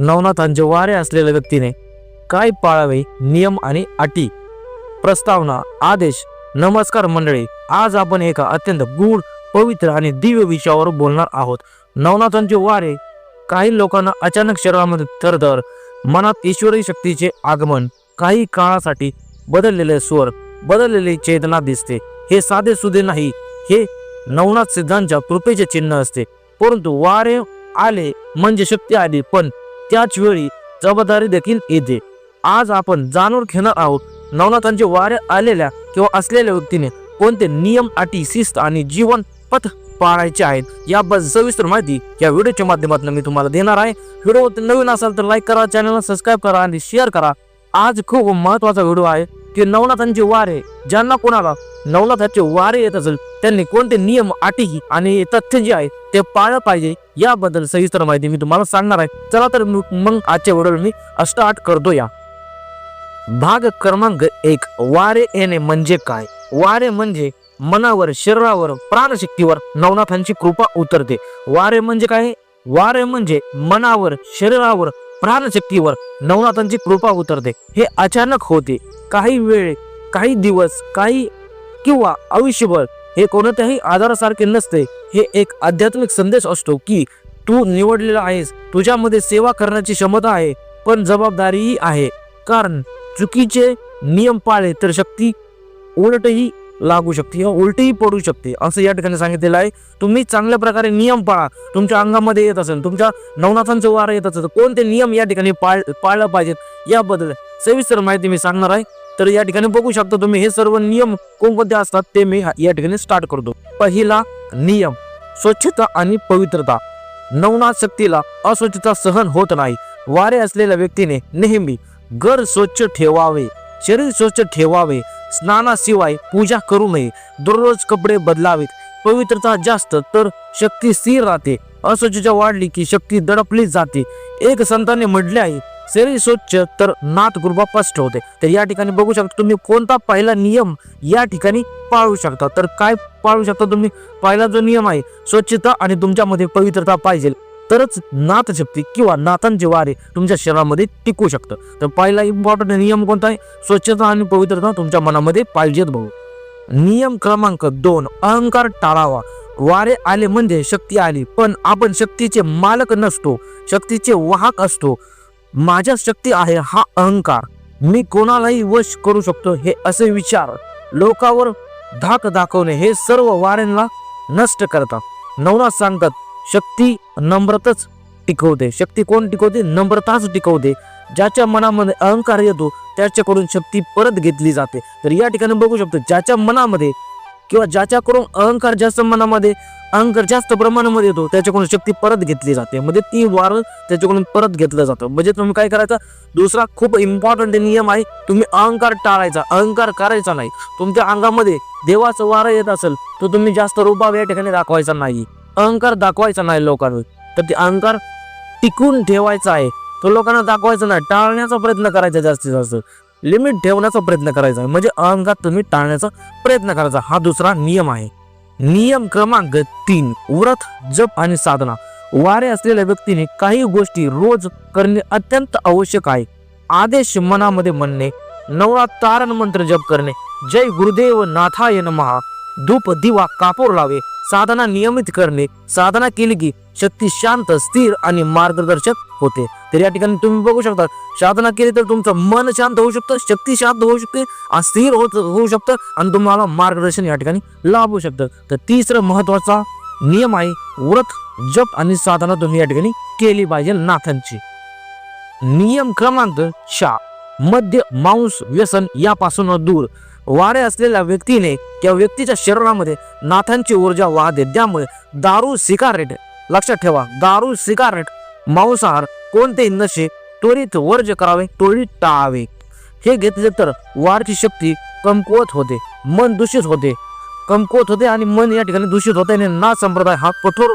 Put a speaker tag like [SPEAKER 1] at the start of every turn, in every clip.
[SPEAKER 1] नवनाथांचे वारे असलेल्या व्यक्तीने काय पाळावे नियम आणि अटी? प्रस्तावना आदेश नमस्कार मंडळी आज आपण एका अत्यंत गूढ पवित्र आणि दिव्य विषयावर बोलणार आहोत. नवनाथांचे वारे काही लोकांना अचानक शरीरामध्ये थरथर मनात ईश्वरी शक्तीचे आगमन काही काळासाठी बदललेले स्वर बदललेली चेतना दिसते. हे साधे सुधे नाही हे नवनाथ सिद्धांच्या कृपेचे चिन्ह असते. परंतु वारे आले म्हणजे शक्ती आली पण त्याच वेळी जबाबदारी देखील येते. आज आपण जाणून घेणार आहोत नवनाथांचे वारे आलेल्या किंवा असलेल्या व्यक्तीने कोणते नियम अटी शिस्त आणि जीवन पथ पाळायचे आहेत याबद्दल सविस्तर माहिती या व्हिडिओच्या माध्यमातून मी तुम्हाला देणार आहे. व्हिडिओ नवीन असाल तर लाईक करा चॅनलला सबस्क्राईब करा आणि शेअर करा. आज खूप महत्त्वाचा व्हिडिओ आहे की नवनाथांचे वारे ज्यांना कोणाला नवनाथांचे वारे येत असेल त्यांनी कोणते नियम अटी आणि तथ्य जे आहे ते पाळलं पाहिजे याबद्दल सविस्तर माहिती मी तुम्हाला सांगणार आहे. चला तर मग आजच्या व्हिडिओ मी स्टार्ट करतो या. भाग क्रमांक एक वारे येणे म्हणजे काय? वारे म्हणजे मनावर शरीरावर प्राणशक्तीवर नवनाथांची कृपा उतरते. वारे म्हणजे काय? वारे म्हणजे मनावर शरीरावर प्राणशक्तीवर नवनाथांची कृपा उतरते. हे अचानक होते. काही वेळ काही दिवस काही किंवा आयुष्यभर हे कोणत्याही आधारासारखे नसते. हे एक आध्यात्मिक संदेश असतो की तू निवडलेला आहेस. तुझ्यामध्ये सेवा करण्याची क्षमता आहे पण जबाबदारीही आहे. कारण चुकीचे नियम पाळले तर शक्ती उलटही लागू शकते किंवा उलटही पडू शकते. असं या ठिकाणी सांगितलेलं आहे. तुम्ही चांगल्या प्रकारे नियम पाळा. तुमच्या अंगामध्ये येत असेल तुमच्या नवनाथांचं वारं येत असेल कोणते नियम या ठिकाणी पाळ पाळलं पाहिजेत? याबद्दल सविस्तर माहिती मी सांगणार आहे. तर या ठिकाणी बघू शकता तुम्ही हे सर्व नियम कोणकोणते असतात ते मी या ठिकाणी स्टार्ट करतो. पहिला नियम स्वच्छता आणि पवित्रता. नवनाथ शक्तीला अस्वच्छता सहन होत नाही. वारे असलेल्या व्यक्तीने नेहमी घर स्वच्छ ठेवावे शरीर स्वच्छ ठेवावे स्नानाशिवाय पूजा करू नये दररोज कपडे बदलावेत. पवित्रता जास्त तर शक्ती स्थिर राहते. अस्वच्छता वाढली की शक्ती दडपली जाते. एक संतांनी म्हटले आहे शरीर स्वच्छ तर नाथ गुरुबा स्पष्ट होते. तर या ठिकाणी बघू शकता तुम्ही कोणता पहिला नियम या ठिकाणी पाळू शकता. तर काय पाळू शकता तुम्ही? पहिला जो नियम आहे स्वच्छता आणि तुमच्यामध्ये पवित्रता पाहिजे. तरच नाथ शक्ती किंवा नाथांचे वारे तुमच्या शरीरामध्ये टिकू शकतं. तर पहिला इम्पॉर्टंट नियम कोणता आहे? स्वच्छता आणि पवित्रता तुमच्या मनामध्ये पाहिजेत भाऊ. नियम क्रमांक दोन अहंकार टाळावा. वारे आले म्हणजे शक्ती आली पण आपण शक्तीचे मालक नसतो. शक्तीचे वाहक असतो. माझ्या शक्ती आहे हा अहंकार. मी कोणालाही वश करू शकतो हे असे विचार लोकावर धाक दाखवणे हे सर्व वाऱ्यांना नष्ट करतात. नवनाथ सांगतात शक्ती नम्रतच टिकवते. शक्ती कोण टिकवते? नम्रताच टिकवते. ज्याच्या मनामध्ये अहंकार येतो त्याच्याकडून शक्ती परत घेतली जाते. तर या ठिकाणी बघू शकतो ज्याच्या मनामध्ये किंवा ज्याच्याकडून अहंकार जास्त मनामध्ये अहंकार जास्त प्रमाणामध्ये येतो त्याच्याकडून शक्ती परत घेतली जाते. म्हणजे ती वार त्याच्याकडून परत घेतलं जातं. म्हणजे तुम्ही काय करायचं? दुसरा खूप इम्पॉर्टंट नियम आहे तुम्ही अहंकार टाळायचा. अहंकार करायचा नाही. तुमच्या अंगामध्ये देवाचं वारं येत असेल तर तुम्ही जास्त रुबाब या ठिकाणी दाखवायचा नाही. अहंकार दाखवायचा नाही लोकांवर. तर ते अहंकार टिकून ठेवायचा आहे. तो लोकांना दाखवायचा नाही. टाळण्याचा प्रयत्न करायचा जास्तीत जास्त. लिमिट ठेवण्याचा प्रयत्न करायचा. म्हणजे अहंकार तुम्ही टाळण्याचा प्रयत्न करायचा. हा दुसरा नियम आहे. नियम क्रमांक तीन व्रत जप आणि साधना. वारे असलेल्या व्यक्तीने काही गोष्टी रोज करणे अत्यंत आवश्यक आहे. आदेश मनामध्ये म्हणणे नवरा तारण मंत्र जप करणे जय गुरुदेव नाथाय महा धूप दिवा कापूर लावे साधना नियमित करणे साधना केली की शक्ती शांत स्थिर आणि मार्गदर्शक होते. तर या ठिकाणी तुम्ही बघू शकता साधना केली तर तुमचं मन शांत होऊ शकतं शक्ती शांत होऊ शकते आणि स्थिर होत होऊ शकतं आणि तुम्हाला मार्गदर्शन या ठिकाणी लाभू शकतं. तर तिसरं महत्त्वाचा नियम आहे व्रत जप आणि साधना तुम्ही या ठिकाणी केली पाहिजे नाथांची. नियम क्रमांक शा मद्य मांस व्यसन यापासून दूर. वारे असलेल्या व्यक्तीने त्या व्यक्तीच्या शरीरामध्ये नाथांची ऊर्जा वाहते त्यामुळे दारू सिगारेट लक्षात ठेवा दारू सिगारेट मांसाहार कोणतेही नशे त्वरित वर्ज करावे त्वरित टाळावे. हे घेतले तर वारची शक्ती कमकुवत होते मन दूषित होते. कमकुवत होते आणि मन या ठिकाणी दूषित होते आणि ना संप्रदाय हा कठोर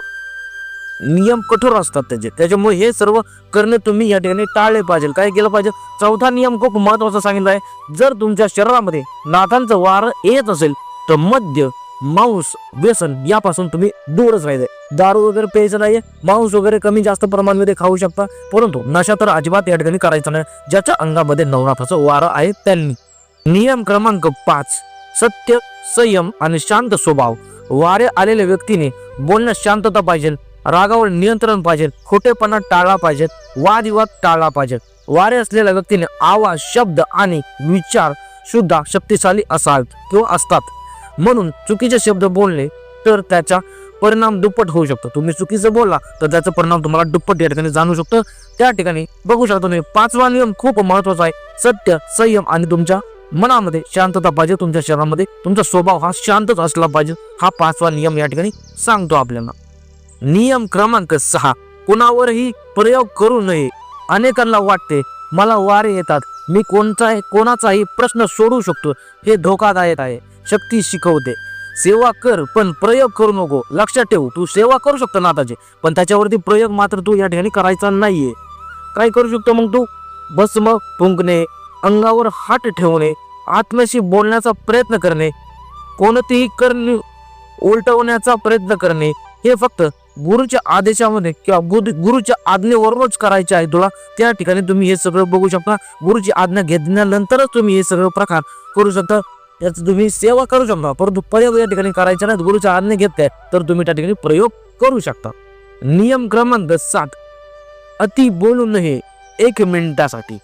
[SPEAKER 1] नियम कठोर असतात त्याचे. त्याच्यामुळे हे सर्व करणे तुम्ही या ठिकाणी टाळले पाहिजे. काय केलं पाहिजे? चौथा नियम खूप महत्त्वाचा सांगितला आहे. जर तुमच्या शरीरामध्ये नाथांचं वार येत असेल तर मद्य मांस व्यसन यापासून तुम्ही दूरच राहायचे दारू वगैरे प्यायचं नाहीये मांस वगैरे कमी जास्त प्रमाणामध्ये खाऊ शकता. परंतु नशा तर अजिबात या ठिकाणी करायचा नाही. ज्याच्या अंगामध्ये नवरात्राचं वारं आहे त्यांनी. नियम क्रमांक पाच सत्य संयम आणि शांत स्वभाव. वारे आलेल्या व्यक्तीने बोलण्यात शांतता पाहिजे रागावर नियंत्रण पाहिजे खोटेपणा टाळला पाहिजे वादविवाद टाळला पाहिजे. वारे असलेल्या व्यक्तीने आवाज शब्द आणि विचार सुद्धा शक्तिशाली असावेत किंवा असतात. म्हणून चुकीचे शब्द बोलले तर त्याचा परिणाम दुप्पट होऊ शकतो. तुम्ही चुकीचं बोलला तर त्याचा परिणाम तुम्हाला दुप्पट या ठिकाणी जाणू शकतो. त्या ठिकाणी बघू शकता तुम्ही पाचवा नियम खूप महत्त्वाचा आहे. सत्य संयम आणि तुमच्या मनामध्ये शांतता पाहिजे. तुमच्या शरीरामध्ये तुमचा स्वभाव हा शांतच असला पाहिजे. हा पाचवा नियम या ठिकाणी सांगतो आपल्याला. नियम क्रमांक सहा कुणावरही प्रयोग करू नये. अनेकांना वाटते मला वारे येतात. मी कोणताही कोणाचाही प्रश्न सोडू शकतो. हे धोकादायक आहे. शक्ती शिकवते. सेवा कर पण प्रयोग करू नको. लक्षात ठेव तू सेवा करू शकतो नाताचे पण त्याच्यावरती प्रयोग मात्र तू या ठिकाणी करायचा नाहीये. काय करू शकतो मग तू? भस्म फुंकणे अंगावर हात ठेवणे आत्म्याशी बोलण्याचा प्रयत्न करणे कोणतीही करणी उलटवण्याचा प्रयत्न करणे. हे फक्त गुरुच्या आदेशामध्ये किंवा गुरु गुरुच्या आज्ञेवरूनच करायचे आहे तुला. त्या ठिकाणी तुम्ही हे सगळं बघू शकता. गुरुची आज्ञा घेतल्यानंतरच तुम्ही हे सगळं प्रकार करू शकता. याचं तुम्ही सेवा करू शकता. परंतु प्रयोग या ठिकाणी करायचा नाही गुरुच्या आज्ञा घेतल्या तर तुम्ही त्या ठिकाणी प्रयोग करू शकता. नियम क्रमांक सात. अति बोलू नये एक मिनिटासाठी.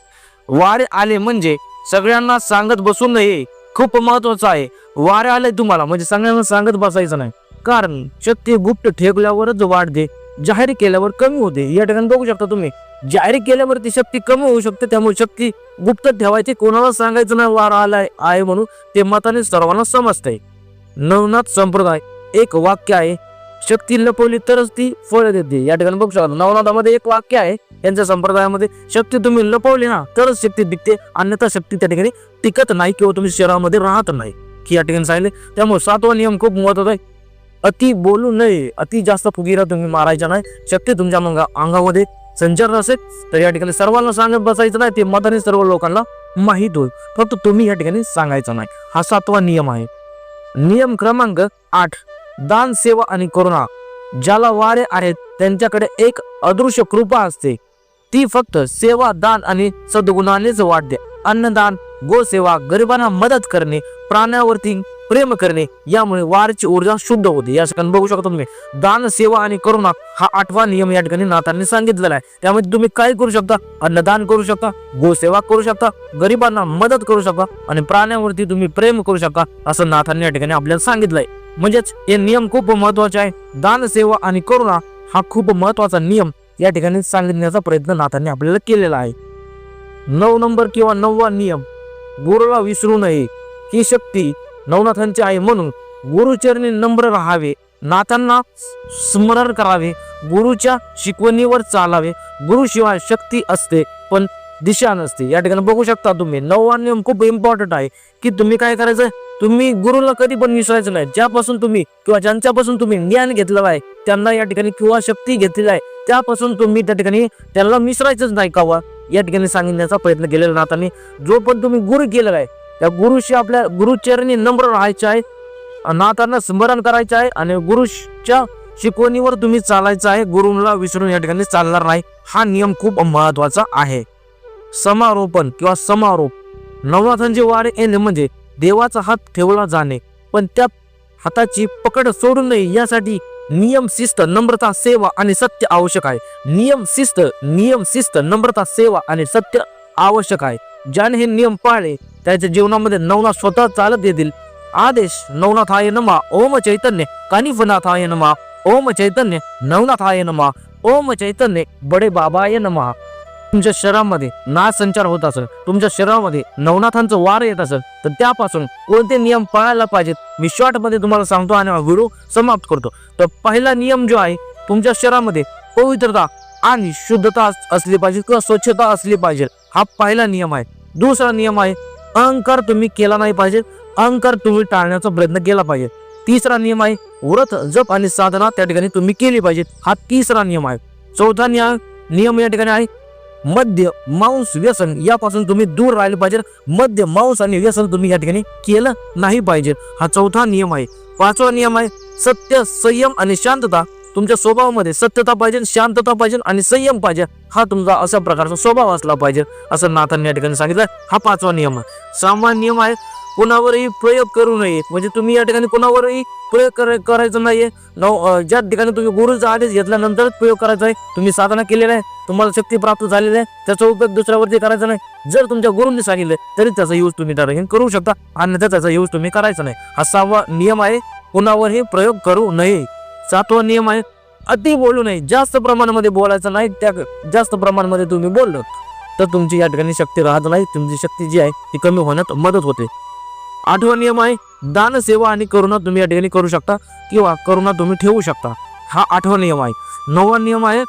[SPEAKER 1] वारे आले म्हणजे सगळ्यांना सांगत बसू नये. खूप महत्वाचं आहे. वारे आले तुम्हाला म्हणजे सगळ्यांना सांगत बसायचं नाही. कारण शक्ती गुप्त ठेकल्यावरच वाढते जाहीर केल्यावर कमी होते. या ठिकाणी बघू शकता तुम्ही. जाहीर केल्यावर ती शक्ती कमी होऊ शकते. त्यामुळे शक्ती गुप्त ठेवायची. कोणाला सांगायचं नाही वार आलाय आहे म्हणून ते मताने सर्वांना समजते नवनाथ संप्रदाय एक वाक्य आहे. शक्ती लपवली तरच ती फळ देते. या ठिकाणी बघू शकता नवनाथामध्ये एक वाक्य आहे. यांच्या संप्रदायामध्ये शक्ती तुम्ही लपवली ना तरच शक्ती टिकते. अन्यथा शक्ती त्या ठिकाणी टिकत नाही किंवा तुम्ही शरीरामध्ये राहत नाही. की या ठिकाणी सांगितले त्यामुळे सातवा नियम खूप महत्त्वाचा आहे. अति बोलू नये. अति जास्त फुगीरा तुम्ही मारायचा नाही. शक्ती तुमच्या मग अंगामध्ये संचार असेल तर या ठिकाणी सर्वांना सांगत बसायचं नाही ते मताने सर्व लोकांना माहीत होईल. फक्त तुम्ही या ठिकाणी सांगायचं नाही. हा सातवा नियम आहे. नियम क्रमांक आठ दान सेवा आणि करुणा ज्याला वारे आहेत त्यांच्याकडे एक अदृश्य कृपा असते. ती फक्त सेवा दान आणि सद्गुणानेच वाढते. अन्नदान गोसेवा गरिबांना मदत करणे प्राण्यावरती प्रेम करणे यामुळे वारची ऊर्जा शुद्ध होते. या ठिकाणी बघू शकता तुम्ही दान सेवा आणि करुणा हा आठवा नियम या ठिकाणी नाथांनी सांगितलेला आहे. त्यामध्ये तुम्ही काय करू शकता? अन्नदान करू शकता गोसेवा करू शकता गरिबांना मदत करू शकता आणि प्राण्यावरती तुम्ही प्रेम करू शकता असं नाथांनी या ठिकाणी आपल्याला सांगितलंय. म्हणजेच हे नियम खूप महत्त्वाचे आहे. दान सेवा आणि करुणा हा खूप महत्त्वाचा नियम या ठिकाणी सांगण्याचा प्रयत्न नाथांनी आपल्याला केलेला आहे. नऊ नंबर किंवा नववा नियम गुरुला विसरू नये. ही शक्ती नवनाथांची आहे म्हणून गुरुचरणी नम्र राहावे नाथांना स्मरण करावे गुरुच्या शिकवणीवर चालावे. गुरुशिवाय शक्ती असते पण दिशा नसते. या ठिकाणी बघू शकता तुम्ही नववा नियम खूप इम्पॉर्टंट आहे की तुम्ही काय करायचं? तुम्ही गुरुला कधी पण विसरायचं नाही. ज्यापासून तुम्ही किंवा ज्यांच्यापासून तुम्ही ज्ञान घेतलं आहे त्यांना या ठिकाणी किंवा शक्ती घेतलेली आहे त्यापासून तुम्ही त्या ठिकाणी त्यांना विसरायचंच नाही कावा या ठिकाणी सांगण्याचा प्रयत्न केलेला नाथांनी. जो पण तुम्ही गुरु केलेला आहे त्या गुरुशी आपल्या गुरुचरणी नम्र राहायचे आहे. नाथांना स्मरण करायचं आहे आणि गुरुच्या शिकवणीवर तुम्ही चालायचं आहे. गुरुला विसरून या ठिकाणी चालणार नाही. हा नियम खूप महत्त्वाचा आहे. समारोपण किंवा समारोप. नवनाथांचे वारे येणे म्हणजे देवाचा हात ठेवला जाणे. पण त्या हाताची पकड सोडू नये. यासाठी नियम शिस्त नम्रता सेवा आणि सत्य आवश्यक आहे. नियम शिस्त नियम शिस्त नम्रता सेवा आणि सत्य आवश्यक आहे. ज्याने हे नियम पाळले त्याच्या जीवनामध्ये नवनाथ स्वतः चालत येतील. आदेश नवनाथाय नमा ओम चैतन्य कानिफनाथाय नमा ओम चैतन्य नवनाथाय नमा ओम चैतन्य बडे बाबाय नमा. तुमच्या शरीरामध्ये नाश संचार होत असेल तुमच्या शरीरामध्ये नवनाथांचं वार येत असेल तर त्यापासून कोणते नियम पाळायला पाहिजेत? मी शॉर्टमध्ये तुम्हाला सांगतो आणि गुरु समाप्त करतो. तर पहिला नियम जो आहे तुमच्या शरीरामध्ये पवित्रता आणि शुद्धता असली पाहिजे किंवा स्वच्छता असली पाहिजे. हा पहिला नियम आहे. दुसरा नियम आहे अहंकार तुम्ही केला नाही पाहिजे. अहंकार तुम्ही टाळण्याचा प्रयत्न केला पाहिजे. तिसरा नियम आहे व्रत जप आणि साधना त्या ठिकाणी तुम्ही केली पाहिजे हा तिसरा नियम आहे. चौथा नियम नियम या ठिकाणी आहे मद्य मांस व्यसन यापासून तुम्ही दूर राहिले पाहिजे. मद्य मांस आणि व्यसन तुम्ही या ठिकाणी केलं नाही पाहिजे. हा चौथा नियम आहे. पाचवा नियम आहे सत्य संयम आणि शांतता तुमच्या स्वभावामध्ये सत्यता पाहिजे शांतता पाहिजे आणि संयम पाहिजे. हा तुमचा अशा प्रकारचा स्वभाव असला पाहिजे असं नाथांनी या ठिकाणी सांगितलं हा पाचवा नियम आहे. सहावा नियम आहे कोणावरही प्रयोग करू नये. म्हणजे तुम्ही या ठिकाणी कोणावरही प्रयोग करायचा नाहीये. ज्या ठिकाणी तुम्ही गुरुचा आदेश घेतल्यानंतरच प्रयोग करायचा आहे तुम्ही साधना केलेला आहे. तुम्हाला शक्ती प्राप्त झालेली आहे. त्याचा उपयोग दुसऱ्यावरती करायचा नाही. जर तुमच्या गुरुंनी सांगितलं तरी त्याचा यूज तुम्ही त्या करू शकता. अन्यथा त्याचा यूज तुम्ही करायचा नाही. हा सहावा नियम आहे कोणावरही प्रयोग करू नये. सातवा नियम आहे. अति बोलू नये. जास्त प्रमाणामध्ये बोलायचं नाही. त्या जास्त प्रमाणामध्ये तुम्ही बोललो तर तुमची या ठिकाणी शक्ती राहत नाही. तुमची शक्ती जी आहे ती कमी होण्यात मदत होते. आठवा नियम आहे दान सेवा आणि करुणा तुम्ही या ठिकाणी करू शकता किंवा करुणा तुम्ही ठेवू शकता. हा आठवा नियम आहे. नववा नियम आहे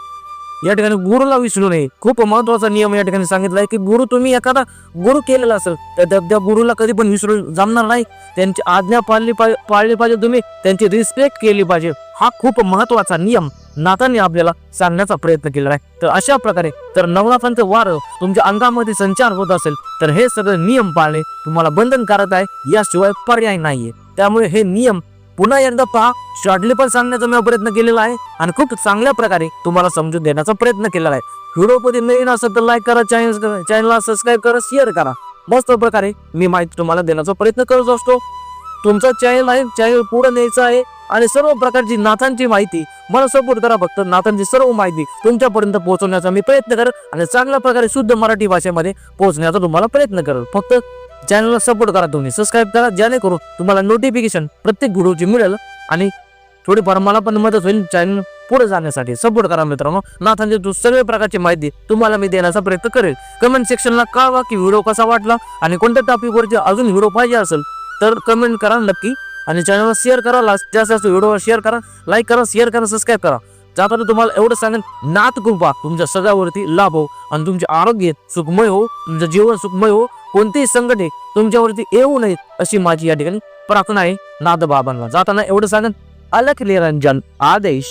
[SPEAKER 1] या ठिकाणी गुरुला विसरू नये. खूप महत्त्वाचा नियम या ठिकाणी सांगितला आहे की गुरु तुम्ही एखादा गुरु केलेला असेल तर त्या- गुरुला कधी पण विसरू जमणार नाही. त्यांची आज्ञा पाळली पाळली पाहिजे तुम्ही त्यांची रिस्पेक्ट केली पाहिजे. हा खूप महत्त्वाचा नियम नाथांनी आपल्याला सांगण्याचा प्रयत्न केलेला आहे. तर अशा प्रकारे तर नवनाथांचं वार तुमच्या अंगामध्ये संचार होत असेल तर हे सगळे नियम पाळणे तुम्हाला बंधनकारक आहे. याशिवाय पर्याय नाहीये. त्यामुळे हे नियम पुन्हा एकदा पहा शॉर्टली पण सांगण्याचा मी प्रयत्न केलेला आहे आणि खूप चांगल्या प्रकारे तुम्हाला समजून देण्याचा प्रयत्न केलेला आहे. व्हिडिओ नवीन असेल तर लाईक करा चॅनल चॅनलला सबस्क्राईब करा शेअर करा. मस्त प्रकारे मी माहिती तुम्हाला देण्याचा प्रयत्न करत असतो. तुमचा चॅनल आहे चॅनल पुढे न्यायचा आहे आणि सर्व प्रकारची नाथांची माहिती मला सपोर्ट करा फक्त. नाथांची सर्व माहिती तुमच्यापर्यंत पोहोचवण्याचा मी प्रयत्न करेल आणि चांगल्या प्रकारे शुद्ध मराठी भाषेमध्ये पोहोचण्याचा तुम्हाला प्रयत्न करेल. फक्त चॅनलला सपोर्ट करा तुम्ही. सबस्क्राईब करा जेणेकरून तुम्हाला नोटिफिकेशन प्रत्येक व्हिडिओची मिळेल आणि थोडीफार मला पण मदत होईल चॅनल पुढे जाण्यासाठी. सपोर्ट करा मित्रांनो. नाथांची तू सर्व प्रकारची माहिती तुम्हाला मी देण्याचा प्रयत्न करेल. कमेंट सेक्शनला कळवा की व्हिडिओ कसा वाटला आणि कोणत्या टॉपिकवरती अजून व्हिडिओ पाहिजे असेल तर कमेंट करा नक्की आणि चॅनलला शेअर करा. जास्तीत जास्त व्हिडिओवर शेअर करा लाईक करा शेअर करा सबस्क्राईब करा. जाताना तुम्हाला एवढं सांगेन नाथ कृपा तुमच्या सगळ्यावरती लाभ हो आणि तुमचे आरोग्य सुखमय हो तुमचं जीवन सुखमय हो. कोणतेही संघटने तुमच्यावरती येऊ नयेत अशी माझी या ठिकाणी प्रार्थना आहे. नादबाबांना जाताना एवढं सांगत अलख निरंजन. आदेश.